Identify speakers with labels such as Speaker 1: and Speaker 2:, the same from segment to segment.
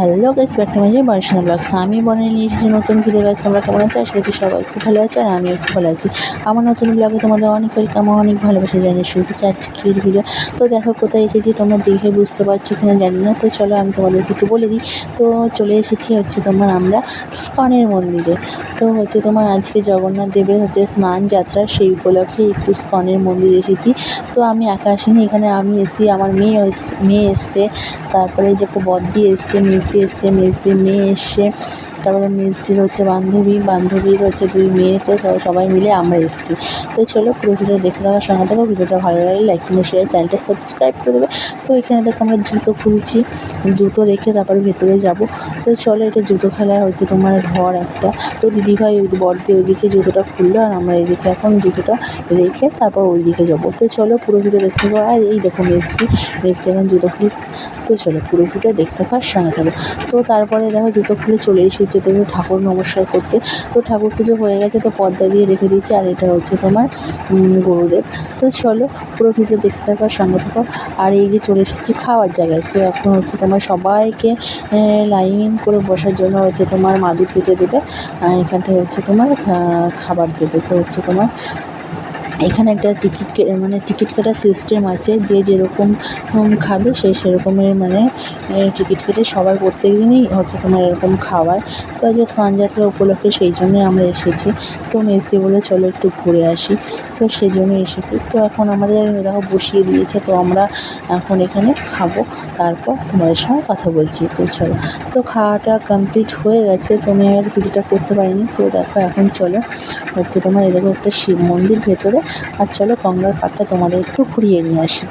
Speaker 1: Hello guys, back to my Barshana vlogs. আমি বনে নিয়ে এসেছি নতুন ভিডিও গাছ তোমরা কেমন আছো? আশা করছি সবাই খুব ভালো আছে, আর আমিও খুব ভালো আছি। আমার নতুন ব্লগে তোমাদের অনেক ওয়েলকাম অনেক ভালোবাসা জানিয়ে শুরু করছি আজকের ভিডিও তো দেখো কোথায় এসেছি, তোমরা দেখে বুঝতে পারছ কিনা জানি না। তো চলো আমি তোমাদেরকে একটু বলে দিই। তো চলে এসেছি হচ্ছে তোমার আমরা স্কনের মন্দিরে। তো হচ্ছে তোমার আজকে জগন্নাথ দেবের হচ্ছে স্নান যাত্রা, সেই উপলক্ষে একটু স্কনের মন্দিরে এসেছি। তো আমি একা আসিনি, এখানে আমি এসি আমার মেয়ে মেয়ে এসছে। তারপরে যে বদ্দি এসছে মেজদি এসছে মেজদির মেয়ে এসছে তারপরে মেজদির হচ্ছে বান্ধবী, বান্ধবীর হচ্ছে দুই মেয়ে, তো সবাই- মিলে আমরা এসেছি। তো চলো পুরো ভিডিও দেখে দেওয়ার সঙ্গে থাকো, ভিডিওটা ভালো লাগলে লাইক করে শেয়ার চ্যানেলটা সাবস্ক্রাইব করে দেবে। তো এখানে দেখো আমরা জুতো খুলছি, জুতো রেখে তারপরে ভেতরে যাব। তো চলো এটা জুতো খেলার হচ্ছে তোমার ঘর একটা। তো দিদিভাই ওই বড়দি ওইদিকে জুতোটা খুললো আর আমরা এইদিকে এখন জুতোটা রেখে তারপর ওই দিকে যাব। তো চলো পুরো ভিডিও দেখতে পাবো আর এই দেখো মেজদি মেজদি এখন জুতো খুলে তো চলো পুরো ভিডিও দেখতে পাওয়ার সঙ্গে থাকো। তো তারপরে দেখো জুতো খুলে চলে এসেছে। তুমি ঠাকুর নমস্কার করতে। তো ঠাকুর পুজো হয়ে গেছে, তো পর্দা দিয়ে রেখে দিয়েছি, আর এটা হচ্ছে তোমার গরুদেব। তো চলো, পুরো ভিডিও দেখতে থাকো আর সঙ্গে থাকো। আর এই যে চলে এসেছি খাওয়ার জায়গায়, তো এখন হচ্ছে তোমার সবাইকে লাইন করে বসার জন্য হচ্ছে তোমার মাদুর পেতে দেবে। এখানটায় হচ্ছে তোমার খাবার দেবে। তো হচ্ছে তোমার এখানে একটা টিকিট মানে টিকিট কাটার সিস্টেম আছে, যে যেরকম খাবে সে সেরকমের মানে টিকিট কেটে সবার প্রত্যেক দিনই হচ্ছে তোমার এরকম খাওয়ায়। তো আজকে স্নানযাত্রা উপলক্ষে সেই জন্যই আমরা এসেছি। তো মেসি বলে, চলো একটু ঘুরে আসি। তো সেই জন্য এসেছি। তো এখন আমাদের দেখো বসিয়ে দিয়েছে, তো আমরা এখন এখানে খাব। তারপর তোমাদের সঙ্গে কথা বলছি। তো চলো। তো খাওয়াটা কমপ্লিট হয়ে গেছে। তো আমি আর ভিডিওটা করতে পারিনি। তো দেখো এখন চলো, হচ্ছে তোমার এরকম একটা শিব মন্দির ভেতরে আর চলো গঙ্গার পাড়টা তোমাদের একটু ঘুরিয়ে নিয়ে আসি।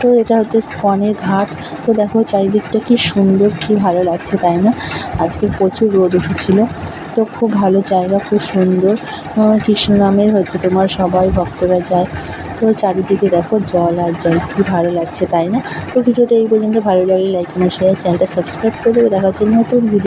Speaker 1: তো এটা হচ্ছে স্কনের ঘাট। তো দেখো চারিদিকটা কি সুন্দর, কি ভালো লাগছে, তাই না? আজকে প্রচুর রোদ উঠেছিল। তো খুব ভালো জায়গা, খুব সুন্দর। কৃষ্ণ নামের হচ্ছে তোমার সবাই ভক্তরা যায়। তো চারিদিকে দেখো জল আর জল, কি ভালো লাগছে, তাই না? তো ভিডিওটা এই পর্যন্ত। ভালো লাগলে লাইক কমেন্ট শেয়ার চ্যানেলটা সাবস্ক্রাইব করে দেবে। দেখার জন্য নতুন ভিডিও